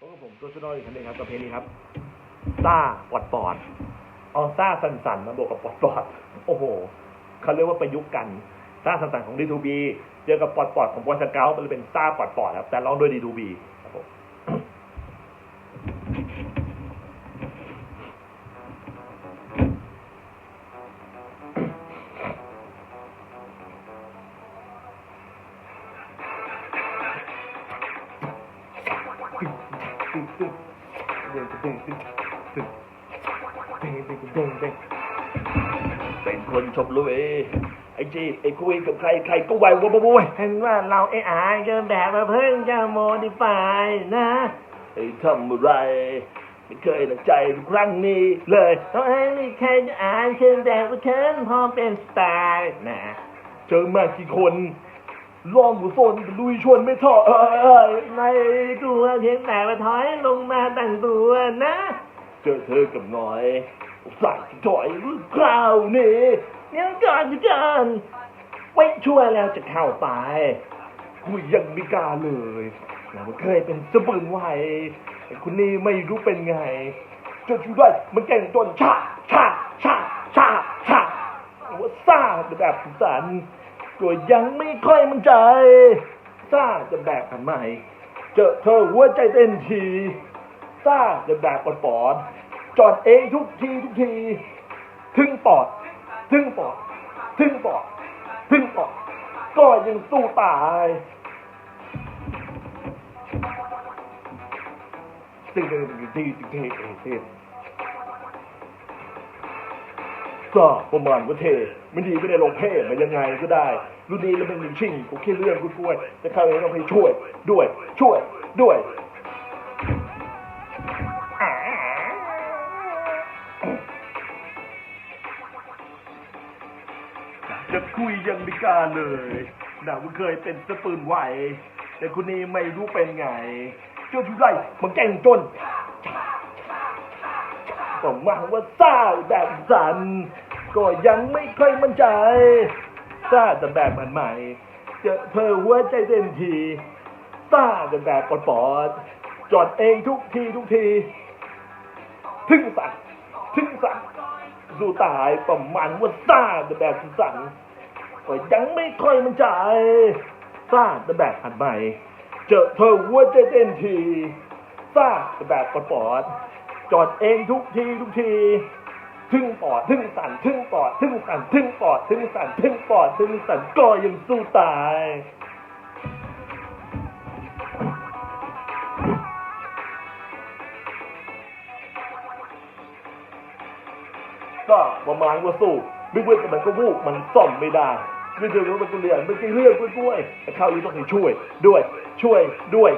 พบกับผมตัวชนอยอีกครั้งหนึงครับกับเพลงนี้ครับซ่าปอดปอดเอาซ่าสันสันๆมาบวกกับปอดปอดโอ้โหเขาเรียกว่าประยุกต์กันซ่าสันสันของดีทูบีเจอกับปอดปอดของบอลสเกลมันเลยเป็นซ่าปอดปอดครับแต่ร้องด้วยดีทูบีครับผม เป็นคนชมลุยไอ้จีไอ้คุยกับใครใครก็ไหววับวับเห็นว่าเราไอ้อายจะแบบมาเพิ่งจะโมดิฟายนะไอ้ทำอะไรไม่เคยหนักใจครั้งนี้เลยตัวเองนี่ใครจะอายเชิญแบบว่าเชิญพอเป็นสไตล์นะเจอมากี่คน ลองหัวโซนลุยชวนไม่ท้อเอ้ยไม่กลัวเพียงแต่ว่าถอยลงมาตั้งตัวนะ เจอเธอกับหน่อยใส่ถอยหรือคราวนี้เดี๋ยวก่อนเดี๋ยวก่อนไว้ช่วยแล้วจะเข้าไปกูยังไม่กล้าเลยเราเคยเป็นสะบืนไหวไอ้คนนี้ไม่รู้เป็นไงเจอชูได้มันแก่งจนชาชาชาชาชาว่าซ่าจะแบบสัน ก็ยังไม่ค่อยมั่นใจซ่าจะแบกันใหม่เจอเธอหัวใจเต้นทีซ่าจะแบบปอดปอดๆจอดเองทุกทีทุกที ถึงปอด ถึงปอด ถึงปอด ถึงปอด ก็ยังสู้ตายตึงตึงตึงตึงตึงตึงตึง ก็ประมาณว่าเทไม่ดีไม่ได้ลงเพศมายังไงก็ได้รุ่นนี้แล้วเป็นหนึ่งชิงกูแค่เรื่องกูช่วยแต่คราวนี้ต้องให้ช่วยด้วย ช่วยด้วยจะคุยยังไม่กล้าเลยด่าว่าเคยเป็นสะปืนไหว แต่คนนี้ไม่รู้เป็นไง เจ้าชุดไรมันแกล้งจนก็มาว่าซ่าแบบสัน ก็ยังไม่ค่อยมั่นใจซ่าแต่แบบมันใหม่เจอเธอหัวใจเต้นทีซ่าแต่แบบปอดๆจอดเองทุกทีทุกที ถึงสั่นถึงสั่นสู้ตายประมาณว่าซ่าแต่แบบสั่นก็ยังไม่ค่อยมั่นใจซ่าแต่แบบอันใหม่เจอเธอหัวใจเต้นทีซ่าแต่แบบปอดปอดๆจอดเองทุกทีทุกที ถึงปอดถึงสั่นถึงปอดถึงสั่นถึงปอดถึงสั่นถึงปอดถึงสั่นก็ยังสู้ตายก็ประมาณว่าสู้ไม่เว้นแต่มันก็วูบมันซ่อมไม่ได้ไม่ใช่ว่ามันก็เรียนไม่ใช่เรื่องกล้วยๆแต่คราวนี้ต้องให้ช่วยด้วย ช่วยด้วย